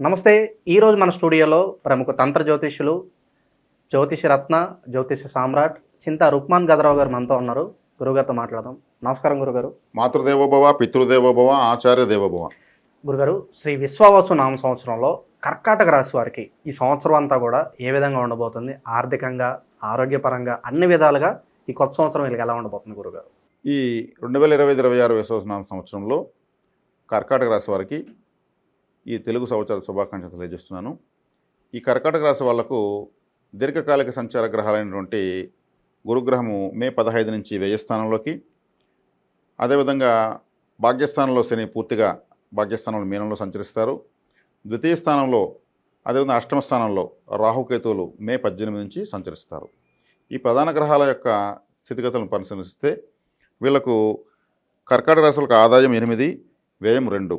నమస్తే ఈరోజు మన స్టూడియోలో ప్రముఖ తంత్ర జ్యోతిష్యులు జ్యోతిష రత్న జ్యోతిష సామ్రాట్ చింత రుక్మాన్ గదరావు గారు మనతో ఉన్నారు. గురుగారితో మాట్లాడదాం. నమస్కారం గురుగారు. మాతృదేవోభవ పితృదేవోభవ ఆచార్య దేవోభవ. గురుగారు శ్రీ విశ్వావసు నామ సంవత్సరంలో కర్కాటక రాశి వారికి ఈ సంవత్సరం అంతా కూడా ఏ విధంగా ఉండబోతుంది? ఆర్థికంగా ఆరోగ్యపరంగా అన్ని విధాలుగా ఈ కొత్త సంవత్సరం వీళ్ళకి ఎలా ఉండబోతుంది గురుగారు? ఈ రెండు వేల ఇరవై ఇరవై ఆరు విశ్వసనామ సంవత్సరంలో కర్కాటక రాశి వారికి ఈ తెలుగు సంవత్సర శుభాకాంక్షలు తెలియజేస్తున్నాను. ఈ కర్కాటక రాశి వాళ్ళకు దీర్ఘకాలిక సంచార గ్రహాలైనటువంటి గురుగ్రహము మే పదహైదు నుంచి వ్యయస్థానంలోకి అదేవిధంగా భాగ్యస్థానంలో శని పూర్తిగా భాగ్యస్థానంలో మీనంలో సంచరిస్తారు. ద్వితీయ స్థానంలో అదేవిధంగా అష్టమ స్థానంలో రాహుకేతువులు మే పద్దెనిమిది నుంచి సంచరిస్తారు. ఈ ప్రధాన గ్రహాల యొక్క స్థితిగతులను పరిశీలిస్తే వీళ్ళకు కర్కాటక రాశులకు ఆదాయం ఎనిమిది వ్యయం రెండు.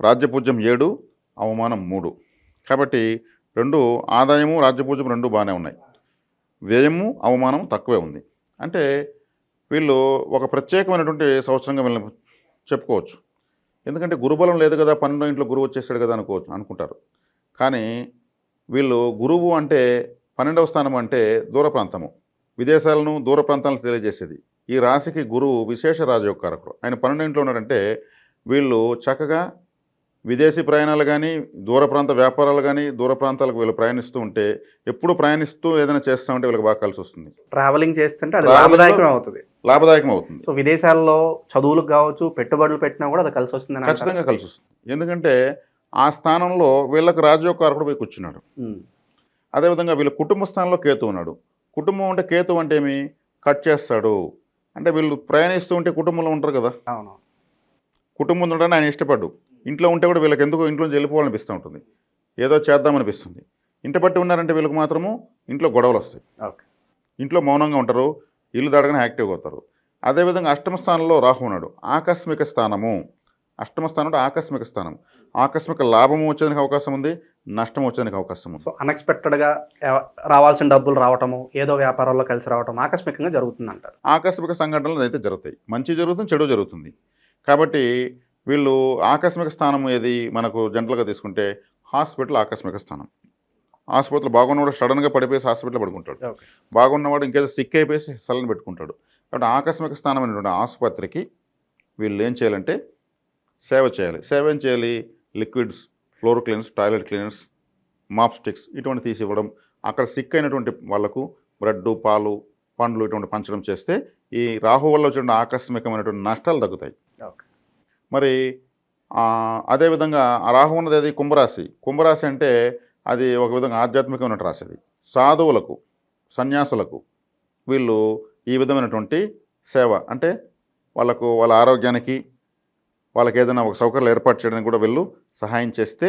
రాజ్యపూజ్యం ఏడు అవమానం మూడు. కాబట్టి రెండు ఆదాయము రాజ్యపూజ్యం రెండు బాగానే ఉన్నాయి. వ్యయము అవమానం తక్కువే ఉంది. అంటే వీళ్ళు ఒక ప్రత్యేకమైనటువంటి సంవత్సరంగా వీళ్ళని చెప్పుకోవచ్చు. ఎందుకంటే గురుబలం లేదు కదా పన్నెండో ఇంట్లో గురువు వచ్చేసాడు కదా అనుకోవచ్చు అనుకుంటారు. కానీ వీళ్ళు గురువు అంటే పన్నెండవ స్థానం అంటే దూర ప్రాంతము. విదేశాలను దూర ప్రాంతాలను తెలియజేసేది. ఈ రాశికి గురువు విశేష రాజయోగకారకుడు. ఆయన పన్నెండు ఇంట్లో ఉన్నాడంటే వీళ్ళు చక్కగా విదేశీ ప్రయాణాలు కానీ దూర ప్రాంత వ్యాపారాలు కానీ దూర ప్రాంతాలకు వీళ్ళు ప్రయాణిస్తూ ఉంటే ఎప్పుడు ప్రయాణిస్తూ ఏదైనా చేస్తూ ఉంటే వీళ్ళకి బాగా కలిసి వస్తుంది. ట్రావెలింగ్ చేస్తుంటే అది లాభదాయకం అవుతుంది లాభదాయకం అవుతుంది. సో విదేశాల్లో చదువులకు కావచ్చు పెట్టుబడులు పెట్టినా కూడా అది కలిసి వస్తుంది ఖచ్చితంగా కలిసి వస్తుంది. ఎందుకంటే ఆ స్థానంలో వీళ్ళకి రాజయోగకారకుడు పోయి కూర్చున్నాడు. అదేవిధంగా వీళ్ళ కుటుంబ స్థానంలో కేతు ఉన్నాడు. కుటుంబం అంటే కేతు అంటే ఏమి? కట్ చేస్తాడు. అంటే వీళ్ళు ప్రయాణిస్తూ ఉంటే కుటుంబంలో ఉంటారు కదా? అవును. కుటుంబం ఉండడానికి ఆయన ఇష్టపడ్డు. ఇంట్లో ఉంటే కూడా వీళ్ళకి ఎందుకు ఇంట్లో వెళ్ళిపోవాలనిపిస్తూ ఉంటుంది. ఏదో చేద్దామనిపిస్తుంది. ఇంటి బట్టి ఉన్నారంటే వీళ్ళకి మాత్రము ఇంట్లో గొడవలు వస్తాయి. ఓకే. ఇంట్లో మౌనంగా ఉంటారు ఇల్లు దాడగానే యాక్టివ్గా అవుతారు. అదేవిధంగా అష్టమ స్థానంలో రాహు ఉన్నాడు. ఆకస్మిక స్థానము. అష్టమ స్థానం అంటే ఆకస్మిక స్థానం. ఆకస్మిక లాభము వచ్చేదానికి అవకాశం ఉంది నష్టం వచ్చేదానికి అవకాశం ఉంది. సో అన్ఎక్స్పెక్టెడ్గా రావాల్సిన డబ్బులు రావటము ఏదో వ్యాపారాల్లో కలిసి రావటం ఆకస్మికంగా జరుగుతుంది అంటారు ఆకస్మిక సంఘటనలు అయితే జరుగుతాయి. మంచి జరుగుతుంది చెడు జరుగుతుంది. కాబట్టి వీళ్ళు ఆకస్మిక స్థానం ఏది మనకు జనరల్గా తీసుకుంటే హాస్పిటల్ ఆకస్మిక స్థానం. హాస్పిటల్ బాగున్నవాడు సడన్గా పడిపోయి హాస్పిటల్ పడుకుంటాడు. బాగున్నవాడు ఇంకేదో సిక్ అయిపోయి సలన్ పెట్టుకుంటాడు. కాబట్టి ఆకస్మిక స్థానం అనేటువంటి ఆసుపత్రికి వీళ్ళు ఏం చేయాలంటే సేవ చేయాలి. సేవ ఏం చేయాలి? Liquids floor cleaners toilet cleaners mop sticks ఇటువంటి తీసి ఇవ్వడం అక్కడ సిక్ అయినటువంటి వాళ్ళకు బ్రెడ్ పాలు పండ్లు ఇటువంటి పంచడం చేస్తే ఈ రాహు వల్ల వచ్చిన ఆకస్మికమైనటువంటి నష్టాలు తగ్గుతాయి. ఓకే. మరి అదేవిధంగా రాహు ఉన్నది అది కుంభరాశి. కుంభరాశి అంటే అది ఒక విధంగా ఆధ్యాత్మికమైన రాశి అది సాధువులకు సన్యాసులకు వీళ్ళు ఈ విధమైనటువంటి సేవ. అంటే వాళ్ళకు వాళ్ళ ఆరోగ్యానికి వాళ్ళకి ఏదైనా ఒక సౌకర్యాలు ఏర్పాటు చేయడానికి కూడా వీళ్ళు సహాయం చేస్తే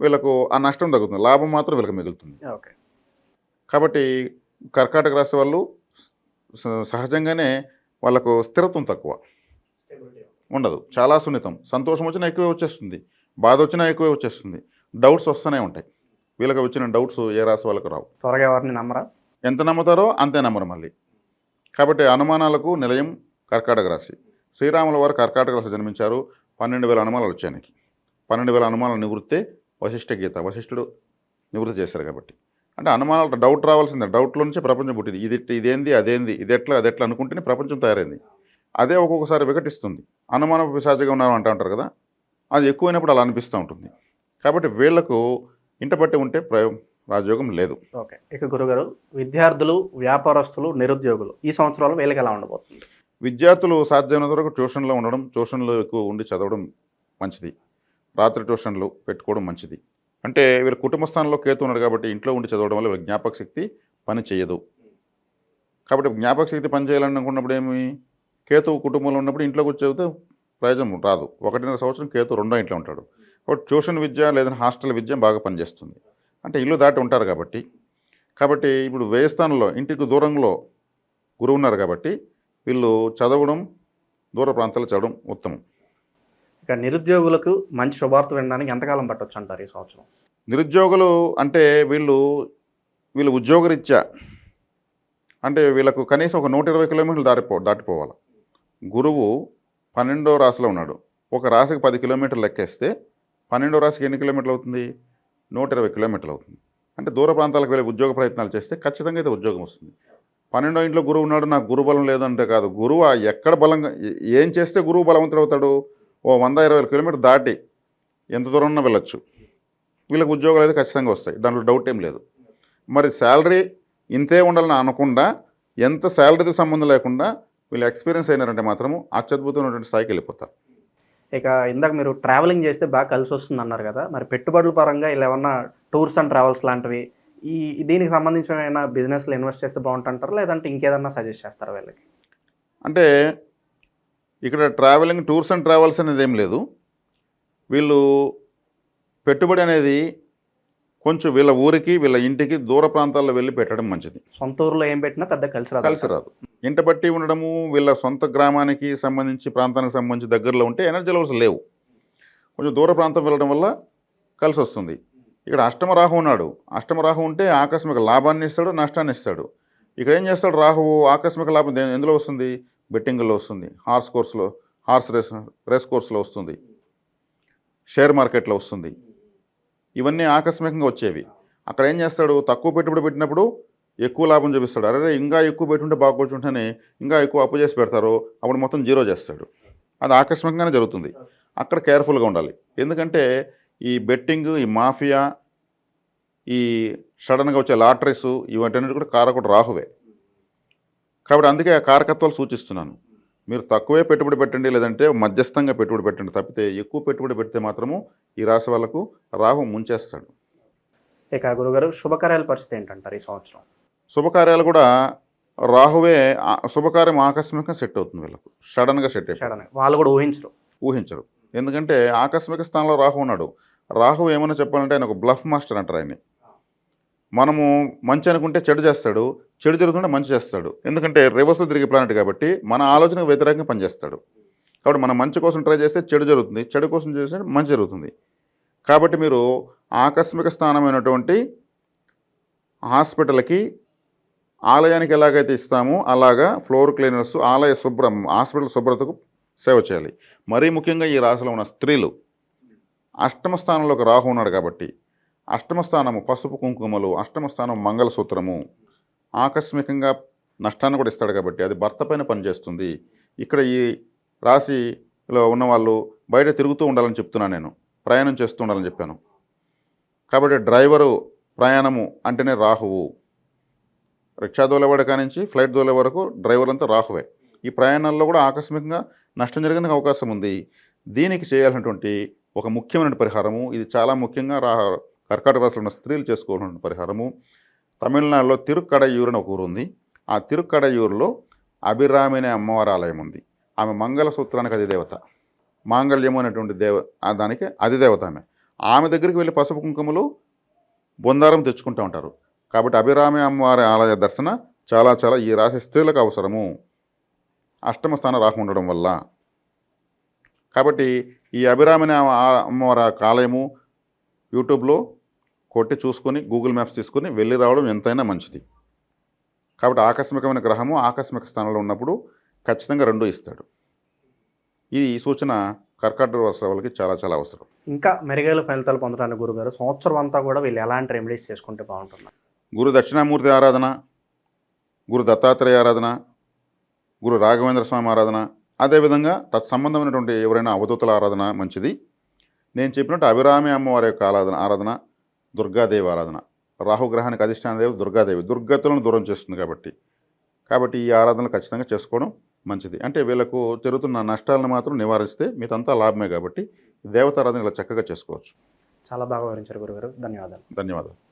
వీళ్ళకు ఆ నష్టం తగ్గుతుంది. లాభం మాత్రం వీళ్ళకి మిగులుతుంది. ఓకే. కాబట్టి కర్కాటక రాశి వాళ్ళు సహజంగానే వాళ్ళకు స్థిరత్వం తక్కువ. ఉండదు. చాలా సున్నితం. సంతోషం వచ్చినా ఎక్కువే వచ్చేస్తుంది. బాధ వచ్చినా ఎక్కువే వచ్చేస్తుంది. డౌట్స్ వస్తూనే ఉంటాయి. వీళ్ళకి వచ్చిన డౌట్స్ ఏ రాశి వాళ్ళకు రావు. త్వరగా ఎవరిని నమ్మరా? ఎంత నమ్ముతారో అంతే నమ్మరు మళ్ళీ. కాబట్టి అనుమానాలకు నిలయం కర్కాటక రాశి. శ్రీరాముల వారు కర్కాటక రాశి జన్మించారు. పన్నెండు వేల అనుమానాలు వచ్చాయనికి. పన్నెండు వేల అనుమానాలు నివృత్తే వశిష్ఠ గీత. వశిష్ఠుడు నివృత్తి చేశారు కాబట్టి. అంటే అనుమానాలు డౌట్ రావాల్సిందే. డౌట్లో నుంచే ప్రపంచం పుట్టింది. ఇది ఇదేంది అదేంది ఇది ఎట్లా అది ఎట్లా అనుకుంటేనే ప్రపంచం తయారైంది. అదే ఒక్కొక్కసారి వికటిస్తుంది. అనుమాన పిశాచిగా ఉన్నారు అంటూ ఉంటారు కదా? అది ఎక్కువైనప్పుడు అలా అనిపిస్తూ ఉంటుంది. కాబట్టి వీళ్ళకు ఇంట పట్టి ఉంటే ప్రయోగం రాజయోగం లేదు. ఓకే. ఇక గురుగారు విద్యార్థులు వ్యాపారస్తులు నిరుద్యోగులు ఈ సంవత్సరంలో వీళ్ళకి ఎలా ఉండబోతుంది? విద్యార్థులు సాధ్యమైనంత వరకు ట్యూషన్లో ఉండడం ట్యూషన్లో ఎక్కువ ఉండి చదవడం మంచిది. రాత్రి ట్యూషన్లు పెట్టుకోవడం మంచిది. అంటే వీళ్ళ కుటుంబ స్థానంలో కేతు ఉన్నాడు కాబట్టి ఇంట్లో ఉండి చదవడం వల్ల వీళ్ళ జ్ఞాపక శక్తి పని చేయదు. కాబట్టి జ్ఞాపక శక్తి పని చేయాలనుకున్నప్పుడు ఏమి? కేతు కుటుంబంలో ఉన్నప్పుడు ఇంట్లోకి వచ్చి చదివితే ప్రయోజనం రాదు. ఒకటిన్నర సంవత్సరం కేతు రెండో ఇంట్లో ఉంటాడు. కాబట్టి ట్యూషన్ విద్య లేదా హాస్టల్ విద్య బాగా పనిచేస్తుంది. అంటే ఇల్లు దాటి ఉంటారు కాబట్టి. కాబట్టి ఇప్పుడు వ్యయ స్థానంలో ఇంటికి దూరంలో గురువు ఉన్నారు కాబట్టి వీళ్ళు చదవడం దూర ప్రాంతాల్లో చదవడం ఉత్తమం. ఇక నిరుద్యోగులకు మంచి శుభార్త వినడానికి ఎంతకాలం పట్టొచ్చు అంటారు ఈ సంవత్సరం? నిరుద్యోగులు అంటే వీళ్ళు వీళ్ళు ఉద్యోగరీత్యా అంటే వీళ్ళకు కనీసం ఒక నూట ఇరవై కిలోమీటర్లు దాటిపో దాటిపోవాలి. గురువు పన్నెండో రాశిలో ఉన్నాడు. ఒక రాశికి పది కిలోమీటర్లు లెక్కేస్తే పన్నెండో రాశికి ఎన్ని కిలోమీటర్లు అవుతుంది? నూట ఇరవై కిలోమీటర్లు అవుతుంది. అంటే దూర ప్రాంతాలకు వెళ్ళి ఉద్యోగ ప్రయత్నాలు చేస్తే ఖచ్చితంగా అయితే ఉద్యోగం వస్తుంది. పన్నెండో ఇంట్లో గురువు ఉన్నాడు నాకు గురు బలం లేదంటే కాదు. గురువు ఆ ఎక్కడ బలంగా ఏం చేస్తే గురువు బలవంతుడు అవుతాడు? ఓ వంద ఇరవై కిలోమీటర్ దాటి ఎంత దూరం ఉన్నా వెళ్ళొచ్చు. వీళ్ళకి ఉద్యోగాలు అయితే ఖచ్చితంగా వస్తాయి. దాంట్లో డౌట్ ఏం లేదు. మరి శాలరీ ఇంతే ఉండాలని అనకుండా ఎంత శాలరీతో సంబంధం లేకుండా వీళ్ళు ఎక్స్పీరియన్స్ అయినారంటే మాత్రము అత్యద్భుతమైనటువంటి స్థాయికి వెళ్ళిపోతారు. ఇక ఇందాక మీరు ట్రావెలింగ్ చేస్తే బాగా కలిసి వస్తుంది అన్నారు కదా మరి పెట్టుబడుల పరంగా ఇలా ఏమన్నా టూర్స్ అండ్ ట్రావెల్స్ లాంటివి ఈ దీనికి సంబంధించిన ఏమైనా బిజినెస్లో ఇన్వెస్ట్ చేస్తే బాగుంటుంటారా? లేదంటే ఇంకేదన్నా సజెస్ట్ చేస్తారా వీళ్ళకి? అంటే ఇక్కడ ట్రావెలింగ్ టూర్స్ అండ్ ట్రావెల్స్ అనేది ఏం లేదు. వీళ్ళు పెట్టుబడి అనేది కొంచెం వీళ్ళ ఊరికి వీళ్ళ ఇంటికి దూర ప్రాంతాల్లో వెళ్ళి పెట్టడం మంచిది. సొంత ఊర్లో ఏం పెట్టినా పెద్ద కలిసి రాదు. కలిసి రాదు. ఇంట బట్టి ఉండడము వీళ్ళ సొంత గ్రామానికి సంబంధించి ప్రాంతానికి సంబంధించి దగ్గరలో ఉంటే ఎనర్జీ లెవెల్స్ లేవు. కొంచెం దూర ప్రాంతం వెళ్ళడం వల్ల కలిసి వస్తుంది. ఇక్కడ అష్టమ రాహు ఉన్నాడు. అష్టమ రాహు ఉంటే ఆకస్మిక లాభాన్ని ఇస్తాడు నష్టాన్ని ఇస్తాడు. ఇక్కడ ఏం చేస్తాడు రాహువు? ఆకస్మిక లాభం ఎందులో వస్తుంది? బెట్టింగ్లో వస్తుంది. హార్స్ కోర్స్లో హార్స్ రేస్ రేస్ కోర్స్లో వస్తుంది. షేర్ మార్కెట్లో వస్తుంది. ఇవన్నీ ఆకస్మికంగా వచ్చేవి. అక్కడ ఏం చేస్తాడు? తక్కువ పెట్టుబడి పెట్టినప్పుడు ఎక్కువ లాభం చూపిస్తాడు. అరే ఇంకా ఎక్కువ పెట్టుంటే బాగొచ్చుంటేనే ఇంకా ఎక్కువ అప్పు చేసి పెడతారు. అప్పుడు మొత్తం జీరో చేస్తాడు. అది ఆకస్మికంగానే జరుగుతుంది. అక్కడ కేర్ఫుల్గా ఉండాలి. ఎందుకంటే ఈ బెట్టింగ్ ఈ మాఫియా ఈ సడన్గా వచ్చే లాటరీస్ ఇవన్నీ కూడా కారకుడు రాహువే. కాబట్టి అందుకే ఆ కారకత్వాలు సూచిస్తున్నాను. మీరు తక్కువే పెట్టుబడి పెట్టండి లేదంటే మధ్యస్థంగా పెట్టుబడి పెట్టండి తప్పితే ఎక్కువ పెట్టుబడి పెడితే మాత్రము ఈ రాశి వాళ్ళకు రాహు ముంచేస్తాడు. ఇక గురుగారు శుభకార్యాల పరిస్థితి ఏంటంటారు ఈ సంవత్సరం? శుభకార్యాలు కూడా రాహువే శుభకార్యం ఆకస్మికంగా సెట్ అవుతుంది వీళ్ళకు. సడన్గా సెట్ అయిపోతుంది. సడన్ వాళ్ళు కూడా ఊహించరు. ఊహించరు. ఎందుకంటే ఆకస్మిక స్థానంలో రాహు ఉన్నాడు. రాహు ఏమైనా చెప్పాలంటే ఆయన ఒక బ్లఫ్ మాస్టర్ అంటారు ఆయన్ని. మనము మంచి అనుకుంటే చెడు చేస్తాడు చెడు జరుగుతుంటే మంచి చేస్తాడు. ఎందుకంటే రివర్స్లో తిరిగే ప్లానెట్ కాబట్టి మన ఆలోచనకు వ్యతిరేకంగా పనిచేస్తాడు. కాబట్టి మనం మంచి కోసం ట్రై చేస్తే చెడు జరుగుతుంది చెడు కోసం చేస్తే మంచి జరుగుతుంది. కాబట్టి మీరు ఆకస్మిక స్థానమైనటువంటి హాస్పిటల్కి ఆలయానికి ఎలాగైతే ఇస్తామో అలాగా ఫ్లోర్ క్లీనర్స్ ఆలయ శుభ్రం హాస్పిటల్ శుభ్రతకు సేవ చేయాలి. మరీ ముఖ్యంగా ఈ రాశిలో ఉన్న స్త్రీలు అష్టమ స్థానంలోకి రాహు ఉన్నాడు కాబట్టి అష్టమస్థానము పసుపు కుంకుమలు అష్టమస్థానం మంగళసూత్రము. ఆకస్మికంగా నష్టాన్ని కూడా ఇస్తాడు కాబట్టి అది భర్త పైన పనిచేస్తుంది. ఇక్కడ ఈ రాశిలో ఉన్నవాళ్ళు బయట తిరుగుతూ ఉండాలని చెప్తున్నాను నేను. ప్రయాణం చేస్తూ ఉండాలని చెప్పాను. కాబట్టి డ్రైవరు ప్రయాణము అంటేనే రాహువు. రిక్షా దోలేవాడు కానించి ఫ్లైట్ దోలే వరకు డ్రైవర్ అంతా రాహువే. ఈ ప్రయాణాల్లో కూడా ఆకస్మికంగా నష్టం జరిగిన అవకాశం ఉంది. దీనికి చేయాల్సినటువంటి ఒక ముఖ్యమైన పరిహారము. ఇది చాలా ముఖ్యంగా రా కర్కాటక రాశిలో ఉన్న స్త్రీలు చేసుకోవాల్సిన పరిహారము. తమిళనాడులో తిరుక్కడయూరు అని ఒక ఊరు ఉంది ఆ తిరుక్కడయూరులో అభిరామి అనే అమ్మవారి ఆలయం ఉంది. ఆమె మంగళసూత్రానికి అధిదేవత. మాంగళ్యము అనేటువంటి దేవ దానికి అధిదేవత ఆమె. ఆమె దగ్గరికి వెళ్ళి పసుపు కుంకుమలు బొందారం తెచ్చుకుంటూ ఉంటారు. కాబట్టి అభిరామి అమ్మవారి ఆలయ దర్శన చాలా చాలా ఈ రాశి స్త్రీలకు అవసరము. అష్టమ స్థానం రాహు ఉండడం వల్ల. కాబట్టి ఈ అభిరామిని అమ్మవారి ఆలయము యూట్యూబ్లో కొట్టి చూసుకొని గూగుల్ మ్యాప్స్ తీసుకొని వెళ్ళి రావడం ఎంతైనా మంచిది. కాబట్టి ఆకస్మికమైన గ్రహము ఆకస్మిక స్థానంలో ఉన్నప్పుడు ఖచ్చితంగా రెండు ఇస్తాడు. ఈ సూచన కర్కాటక రాశి వాళ్ళకి చాలా చాలా అవసరం. ఇంకా మెరుగైన ఫలితాలు పొందడానికి గురుగారు సంవత్సరం అంతా కూడా వీళ్ళు ఎలాంటి రెమెడీస్ చేసుకుంటే బాగుంటుంది? గురు దక్షిణామూర్తి ఆరాధన గురు దత్తాత్రేయ ఆరాధన గురు రాఘవేంద్ర స్వామి ఆరాధన అదేవిధంగా తత్సంబంధమైనటువంటి ఎవరైనా అవధూతల ఆరాధన మంచిది. నేను చెప్పినట్టు అభిరామి అమ్మవారి యొక్క ఆరాధన ఆరాధన దుర్గాదేవి ఆరాధన. రాహుగ్రహానికి అధిష్టాన దేవి దుర్గాదేవి. దుర్గతులను దూరం చేస్తుంది కాబట్టి. కాబట్టి ఈ ఆరాధనలు ఖచ్చితంగా చేసుకోవడం మంచిది. అంటే వీళ్ళకు జరుగుతున్న నష్టాలను మాత్రం నివారిస్తే మీదంతా లాభమే కాబట్టి దేవతారాధన ఇలా చక్కగా చేసుకోవచ్చు. చాలా బాగా వివరించారు గురుగారు. ధన్యవాదాలు. ధన్యవాదాలు.